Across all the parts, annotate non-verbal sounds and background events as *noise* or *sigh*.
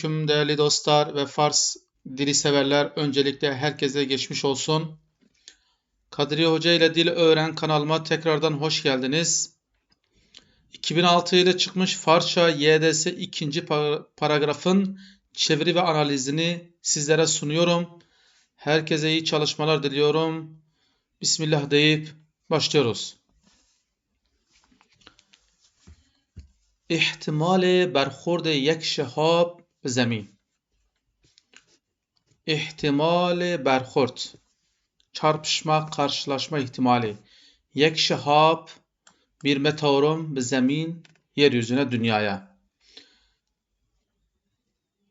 Selamünaleyküm değerli dostlar ve Fars dili severler. Öncelikle herkese geçmiş olsun. Kadriye Hoca ile Dil Öğren kanalıma tekrardan hoş geldiniz. 2006 ile çıkmış Farsça YDS ikinci paragrafın çeviri ve analizini sizlere sunuyorum. Herkese iyi çalışmalar diliyorum. Bismillah deyip başlıyoruz. احتمال برخورد یک شهاب به زمین ihtimali berhurt çarpışma karşılaşma ihtimali yek şehab bir meteorun bir zemin yeryüzüne dünyaya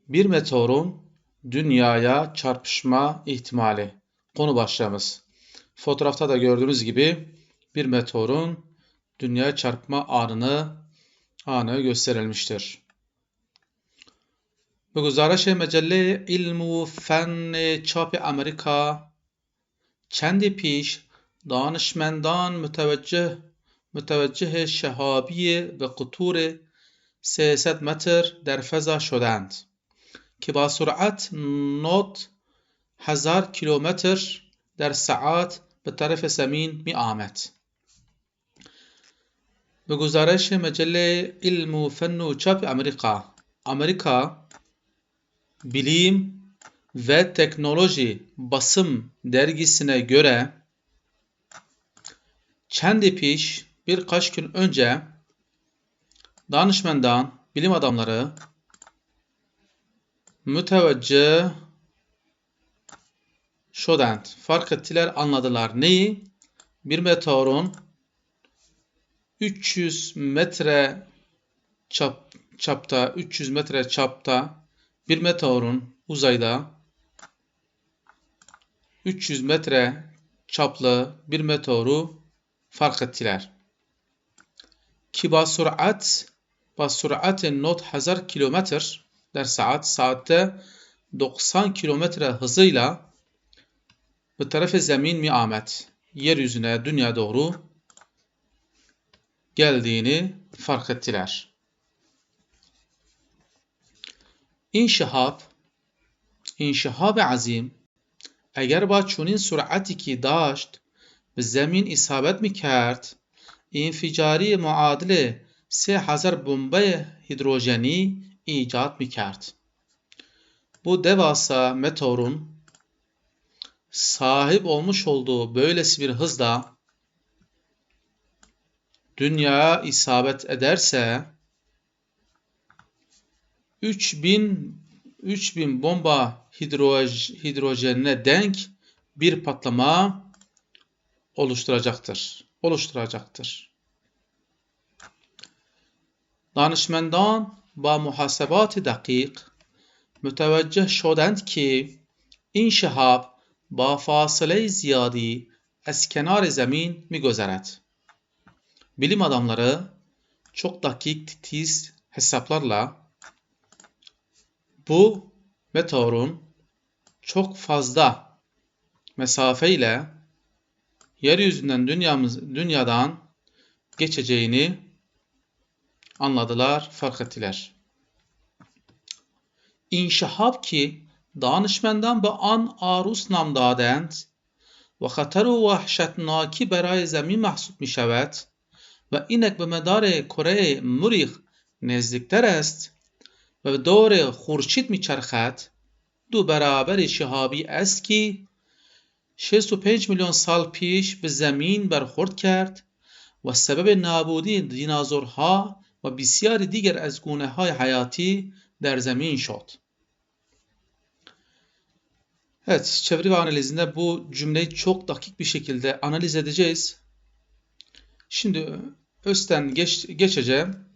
bir meteorun dünyaya çarpışma ihtimali konu başlığımız fotoğrafta da gördüğünüz gibi bir meteorun dünyaya çarpma anını anı gösterilmiştir. به گزارش مجله علم و فن چاپ امریکا چندی پیش دانشمندان متوجه متوجه شهابی به قطور 300 متر در فضا شدند که با سرعت نوت هزار کیلومتر در ساعت به طرف زمین می آمد. به گزارش مجله علم و فن و چاپ امریکا Amerika Bilim ve Teknoloji Basım dergisine göre Çendi Piş birkaç gün önce danışmandan bilim adamları müteveccih şodent fark ettiler anladılar neyi? Bir meteorun 300 metre çap, çapta, 300 metre çapta bir meteorun uzayda 300 metre çaplı bir meteoru fark ettiler. Ki ba sürat ba süratin not hazar kilometre der saat saatte 90 kilometre hızıyla bu tarafı zemin mi Ahmet yeryüzüne dünya doğru geldiğini fark ettiler. İnşihab, inşihab azim eğer با چنین سرعتی که داشت به زمین isabet می کرد انفجاری معادل 3000 bombe hidrojeni icat mi کرد. Bu devasa meteorun sahip olmuş olduğu böylesi bir hızda dünyaya isabet ederse 3000 3000 bomba hidroj, hidrojenine denk bir patlama oluşturacaktır. Oluşturacaktır. Danışmandan با محاسبات دقیق متوجه شدند که این شهاب با فاصله زیادی از کنار زمین میگذرد. Bilim adamları çok dakik titiz hesaplarla bu meteorun çok fazla mesafeyle yeryüzünden dünyamız, dünyadan geçeceğini anladılar, fark ettiler. İnşahab ki danışmandan به آن آروس نام دادند و خطر و وحشتناکی برای زمین محسوب می شود و اینک به مدار کره مریخ نزدیکتر است و به دور خورشید میچرخد دو برابر شهابی است که 65 میلیون سال پیش به زمین برخورد کرد و سبب نابودی دینازورها و بسیار دیگر از گونه های حیاتی در زمین شد. Evet, çeviri ve analizinde bu cümleyi çok dakik bir şekilde analiz edeceğiz. Şimdi Östen geç, geçeceğim.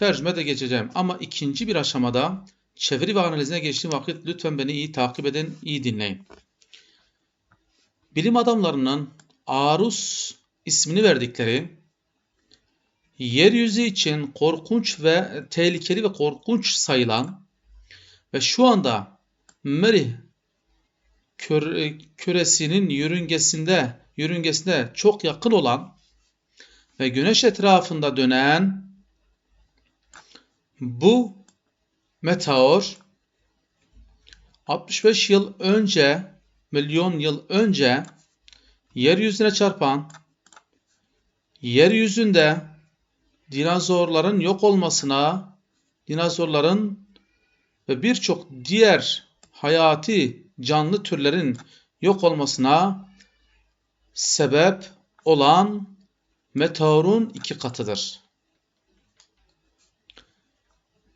Tercüme de geçeceğim. Ama ikinci bir aşamada çeviri ve analizine geçtiğim vakit lütfen beni iyi takip edin, iyi dinleyin. Bilim adamlarının Arus ismini verdikleri yeryüzü için korkunç ve tehlikeli ve korkunç sayılan ve şu anda Merih küresinin yörüngesinde yörüngesine çok yakın olan ve güneş etrafında dönen bu meteor 65 yıl önce, milyon yıl önce yeryüzüne çarpan, yeryüzünde dinozorların yok olmasına, dinozorların ve birçok diğer hayati canlı türlerin yok olmasına sebep olan meteorun iki katıdır.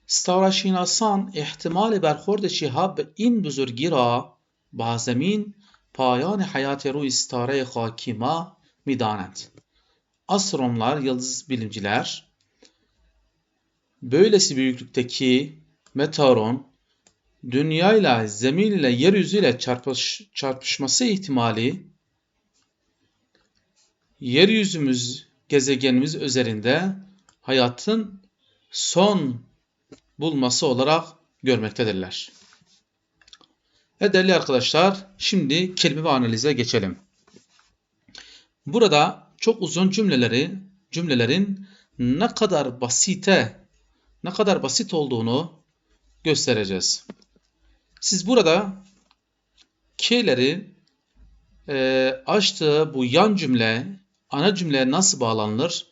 ستارشیناسان احتمال برخورد شهاب به این بزرگی را با زمین پایان حیات روی ستاره خاکی ما میدانند. Astronomlar, yıldız bilimciler böylesi büyüklükteki meteorun dünya ile zemin ile yeryüzü ile çarpış, çarpışması ihtimali yeryüzümüz gezegenimiz üzerinde hayatın son bulması olarak görmektedirler. Evet değerli arkadaşlar şimdi kelime ve analize geçelim. Burada çok uzun cümleleri cümlelerin ne kadar basite ne kadar basit olduğunu göstereceğiz. Siz burada K'leri e, açtığı bu yan cümle ana cümleye nasıl bağlanılır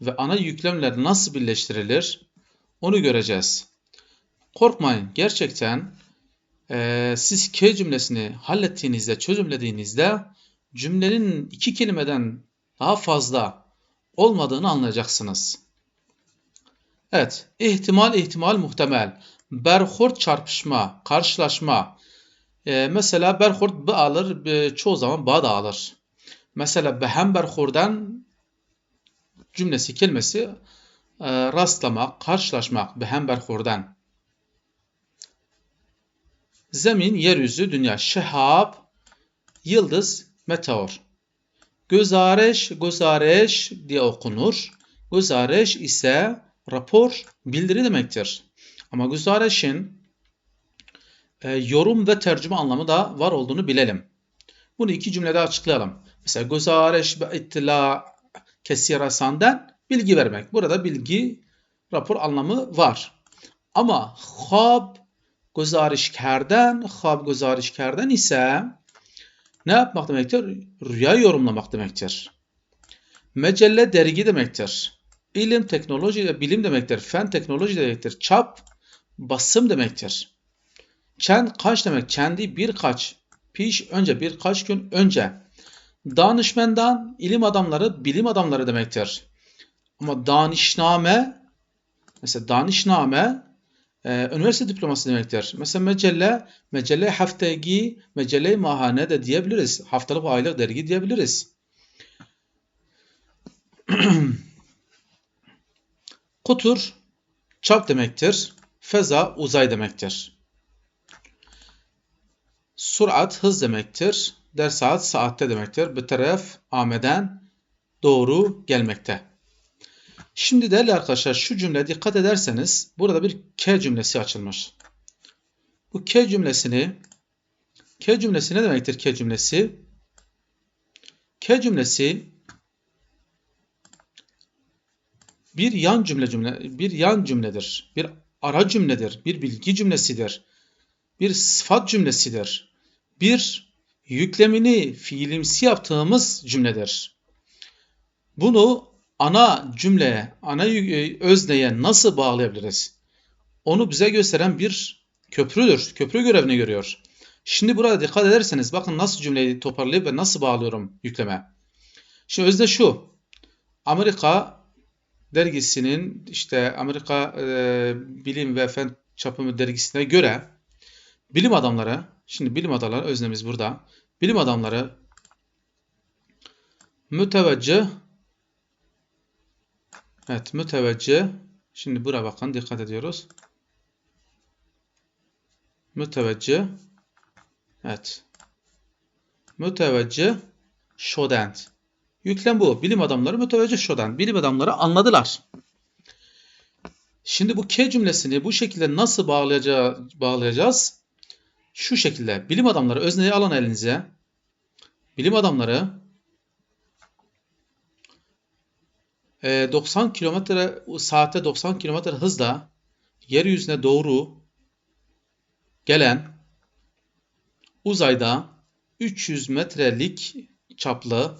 ve ana yüklemler nasıl birleştirilir onu göreceğiz. Korkmayın gerçekten e, siz K cümlesini hallettiğinizde, çözümlediğinizde cümlenin iki kelimeden daha fazla olmadığını anlayacaksınız. Evet, ihtimal, ihtimal, muhtemel. Berhort çarpışma, karşılaşma. Ee, mesela berhort b alır, e, çoğu zaman ba da alır. Mesela behem berhordan cümlesi, kelimesi rastlamak, karşılaşmak, behem berhordan. Zemin, yeryüzü, dünya, şehab, yıldız, meteor. Gözareş, gözareş diye okunur. Gözareş ise rapor, bildiri demektir. Ama güzareşin e, yorum ve tercüme anlamı da var olduğunu bilelim. Bunu iki cümlede açıklayalım. Mesela güzareş ve ittila kesirasandan bilgi vermek. Burada bilgi, rapor anlamı var. Ama hab guzarişkerden, hab guzarişkerden ise ne yapmak demektir? Rüya yorumlamak demektir. Mecelle dergi demektir. İlim, teknoloji ve bilim demektir. Fen, teknoloji demektir. Çap, basım demektir. Çen kaç demek? Kendi birkaç, piş önce birkaç gün önce. Danışmendan ilim adamları, bilim adamları demektir. Ama danişname, mesela danişname e, üniversite diploması demektir. Mesela mecelle, mecelle haftagi, mecelle mahane de diyebiliriz. Haftalık aylık dergi diyebiliriz. *clears throat* Kutur çap demektir. Feza uzay demektir. Surat hız demektir. Dersat saatte demektir. Bir taraf ameden doğru gelmekte. Şimdi değerli arkadaşlar şu cümle dikkat ederseniz burada bir K cümlesi açılmış. Bu K cümlesini K cümlesi ne demektir K cümlesi? K cümlesi bir yan cümle cümle bir yan cümledir. Bir ara cümledir. Bir bilgi cümlesidir. Bir sıfat cümlesidir. Bir yüklemini fiilimsi yaptığımız cümledir. Bunu ana cümleye, ana e, özneye nasıl bağlayabiliriz? Onu bize gösteren bir köprüdür. Köprü görevini görüyor. Şimdi burada dikkat ederseniz bakın nasıl cümleyi toparlayıp ve nasıl bağlıyorum yükleme. Şimdi özne şu. Amerika dergisinin işte Amerika e, Bilim ve Fen Çapımı dergisine göre bilim adamları, şimdi bilim adamları öznemiz burada. Bilim adamları müteveccih Evet müteveccih şimdi buraya bakın dikkat ediyoruz. Müteveccih evet müteveccih şodent Yüklem bu. Bilim adamları müteveccih şodan. Bilim adamları anladılar. Şimdi bu K cümlesini bu şekilde nasıl bağlayacağız? Şu şekilde. Bilim adamları özneyi alın elinize. Bilim adamları 90 kilometre saatte 90 kilometre hızla yeryüzüne doğru gelen uzayda 300 metrelik çaplı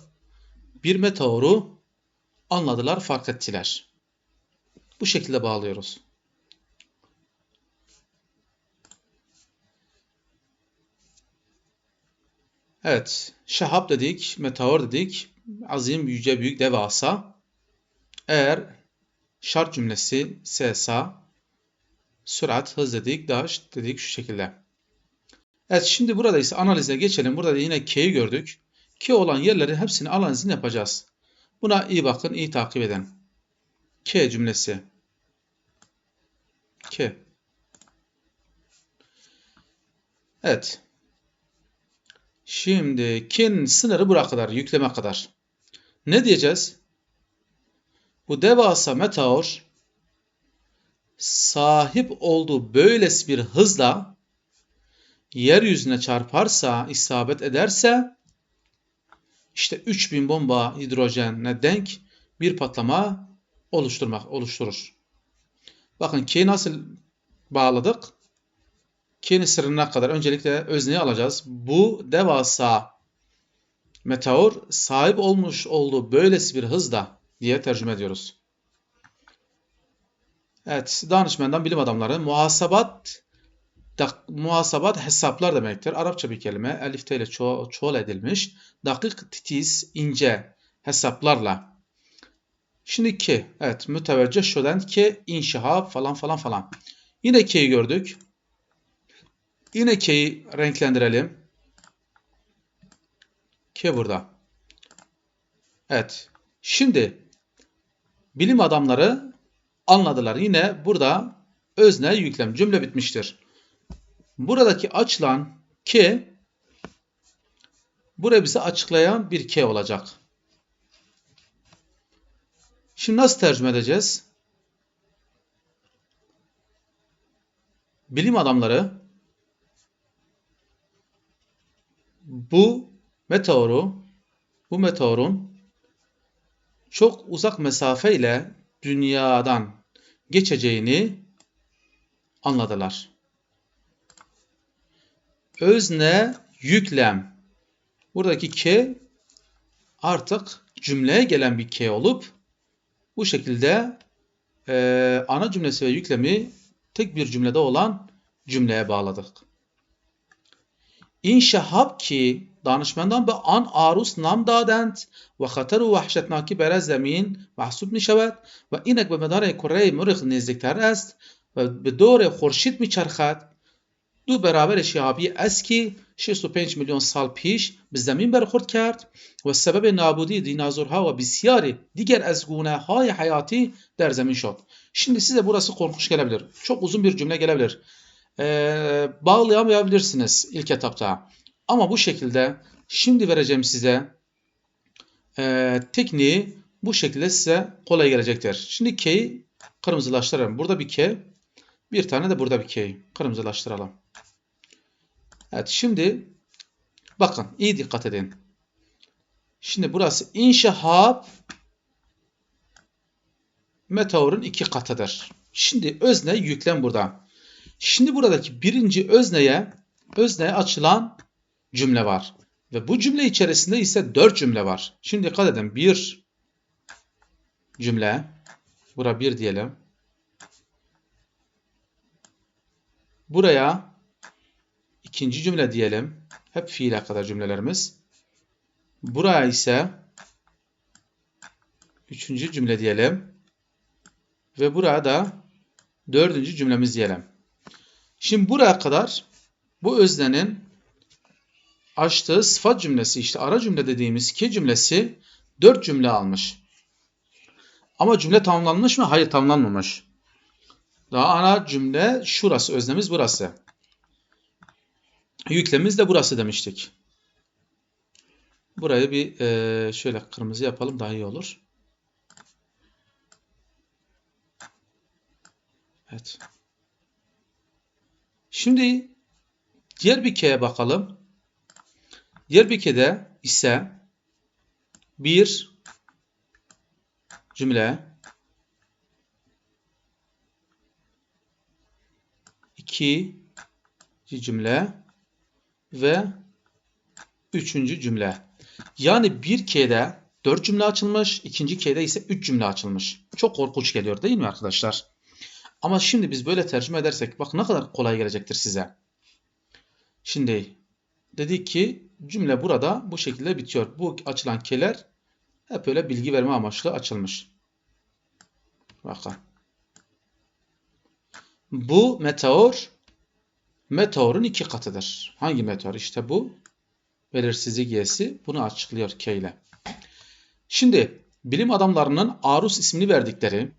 bir meteoru anladılar, fark ettiler. Bu şekilde bağlıyoruz. Evet, şahap dedik, meteor dedik, azim, yüce, büyük, devasa. Eğer şart cümlesi sesa, sürat, hız dedik, daş dedik şu şekilde. Evet şimdi burada ise analize geçelim. Burada da yine K'yi gördük. K olan yerleri hepsini analizini yapacağız. Buna iyi bakın, iyi takip edin. K cümlesi. K. Evet. Şimdi kin sınırı buraya kadar, yükleme kadar. Ne diyeceğiz? Bu devasa meteor sahip olduğu böylesi bir hızla yeryüzüne çarparsa, isabet ederse işte 3000 bomba hidrojenle denk bir patlama oluşturmak oluşturur. Bakın K'yi nasıl bağladık? K'nin sırrına kadar öncelikle özneyi alacağız. Bu devasa meteor sahip olmuş olduğu böylesi bir hızda diye tercüme ediyoruz. Evet, danışmandan bilim adamları muhasabat dak, muhasabat hesaplar demektir. Arapça bir kelime. Elifte ile ço çoğul edilmiş. Dakik, titiz, ince hesaplarla. Şimdi ki, evet müteveccih şölen ki inşaha falan falan falan. Yine ke'yi gördük. Yine ke'yi renklendirelim. Ke burada. Evet. Şimdi bilim adamları anladılar. Yine burada özne yüklem cümle bitmiştir. Buradaki açılan K buraya bize açıklayan bir K olacak. Şimdi nasıl tercüme edeceğiz? Bilim adamları bu meteoru bu meteorun çok uzak mesafe ile dünyadan geçeceğini anladılar. Özne yüklem. Buradaki k artık cümleye gelen bir k olup bu şekilde e, ana cümlesi ve yüklemi tek bir cümlede olan cümleye bağladık. İnşahab ki دانشمندان به آن عروس نام دادند و خطر و وحشتناکی برای زمین محسوب می شود و اینک به مدار کره مریخ نزدیکتر است و به دور خورشید می چرخد دو برابر شهابی است که 65 میلیون سال پیش به زمین برخورد کرد و سبب نابودی دینازورها و بسیاری دیگر از گونه های حیاتی در زمین şok. Şimdi size burası korkunç gelebilir. Çok uzun bir cümle gelebilir. Ee, bağlayamayabilirsiniz ilk etapta. Ama bu şekilde şimdi vereceğim size e, tekniği bu şekilde size kolay gelecektir. Şimdi K'yi kırmızılaştıralım. Burada bir K, bir tane de burada bir K. Kırmızılaştıralım. Evet şimdi bakın iyi dikkat edin. Şimdi burası inşahab meteorun iki katıdır. Şimdi özne yüklem burada. Şimdi buradaki birinci özneye özneye açılan cümle var. Ve bu cümle içerisinde ise dört cümle var. Şimdi dikkat edin. Bir cümle. Bura bir diyelim. Buraya ikinci cümle diyelim. Hep fiile kadar cümlelerimiz. Buraya ise üçüncü cümle diyelim. Ve burada dördüncü cümlemiz diyelim. Şimdi buraya kadar bu öznenin açtığı sıfat cümlesi işte ara cümle dediğimiz ki cümlesi dört cümle almış. Ama cümle tamamlanmış mı? Hayır tamamlanmamış. Daha ana cümle şurası, öznemiz burası. Yüklemiz de burası demiştik. Burayı bir e, şöyle kırmızı yapalım daha iyi olur. Evet. Şimdi diğer bir k'ye bakalım. K'de ise bir cümle iki cümle ve üçüncü cümle. Yani bir K'de 4 cümle açılmış, ikinci K'de ise 3 cümle açılmış. Çok korkunç geliyor değil mi arkadaşlar? Ama şimdi biz böyle tercüme edersek bak ne kadar kolay gelecektir size. Şimdi dedik ki cümle burada bu şekilde bitiyor. Bu açılan K'ler hep öyle bilgi verme amaçlı açılmış. Bakın. Bu meteor meteorun iki katıdır. Hangi meteor? İşte bu belirsizlik y'si bunu açıklıyor K ile. Şimdi bilim adamlarının Arus ismini verdikleri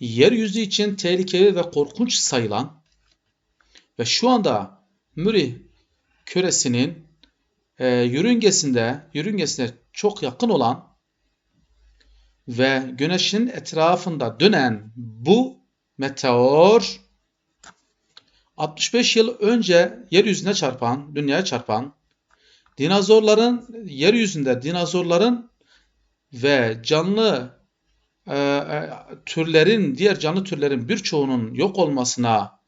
yeryüzü için tehlikeli ve korkunç sayılan ve şu anda Mürih küresinin e, yörüngesinde yörüngesine çok yakın olan ve güneşin etrafında dönen bu meteor 65 yıl önce yeryüzüne çarpan, dünyaya çarpan dinozorların yeryüzünde dinozorların ve canlı e, e, türlerin diğer canlı türlerin birçoğunun yok olmasına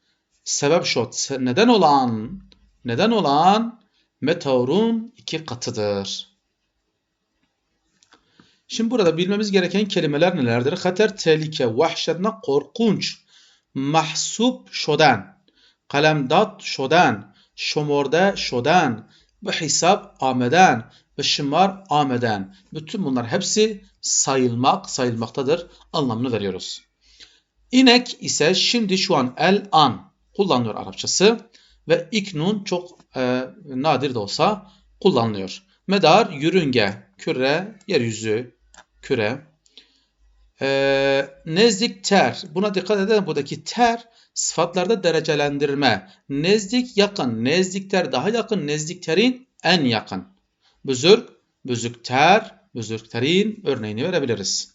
sebep şu neden olan neden olan meteorun iki katıdır. Şimdi burada bilmemiz gereken kelimeler nelerdir? Hater, tehlike, vahşetne, korkunç, mahsup şoden, kalemdat şoden, şomorde şoden, bu hesap ameden, ve şımar ameden. Bütün bunlar hepsi sayılmak, sayılmaktadır anlamını veriyoruz. İnek ise şimdi şu an el an kullanılıyor Arapçası ve iknun çok e, nadir de olsa kullanılıyor. Medar, yörünge, küre, yeryüzü, küre. E, nezdik ter. Buna dikkat edin. Buradaki ter sıfatlarda derecelendirme. Nezdik yakın. Nezdikter daha yakın. Nezdikterin en yakın. Büzürk, büzükter, büzükterin örneğini verebiliriz.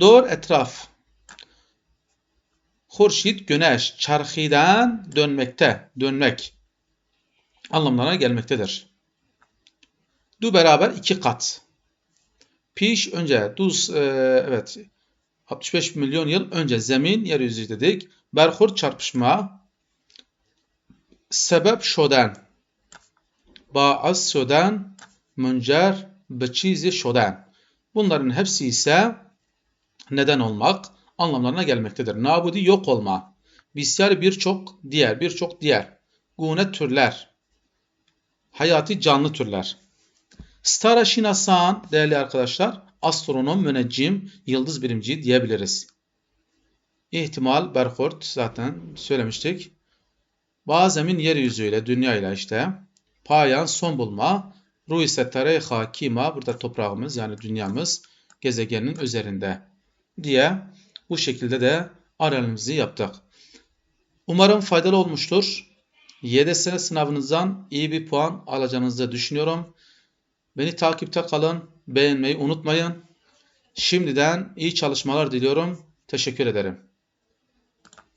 Doğru etraf. Hurşit güneş çarhiden dönmekte, dönmek anlamlarına gelmektedir. Du beraber iki kat. Piş önce duz e, evet 65 milyon yıl önce zemin yeryüzü dedik. Berhur çarpışma sebep şoden baaz şoden müncer beçizi şoden. Bunların hepsi ise neden olmak anlamlarına gelmektedir. Nabudi yok olma. Bisyar birçok diğer, birçok diğer. Gune türler. Hayati canlı türler. Stara şinasan değerli arkadaşlar astronom, müneccim, yıldız birimci diyebiliriz. İhtimal, Berhort zaten söylemiştik. Bazemin yeryüzüyle, dünya ile işte. Payan, son bulma. Ruhi setare hakima burada toprağımız yani dünyamız gezegenin üzerinde diye bu şekilde de analizimizi yaptık. Umarım faydalı olmuştur. YDS sınavınızdan iyi bir puan alacağınızı düşünüyorum. Beni takipte kalın, beğenmeyi unutmayın. Şimdiden iyi çalışmalar diliyorum. Teşekkür ederim.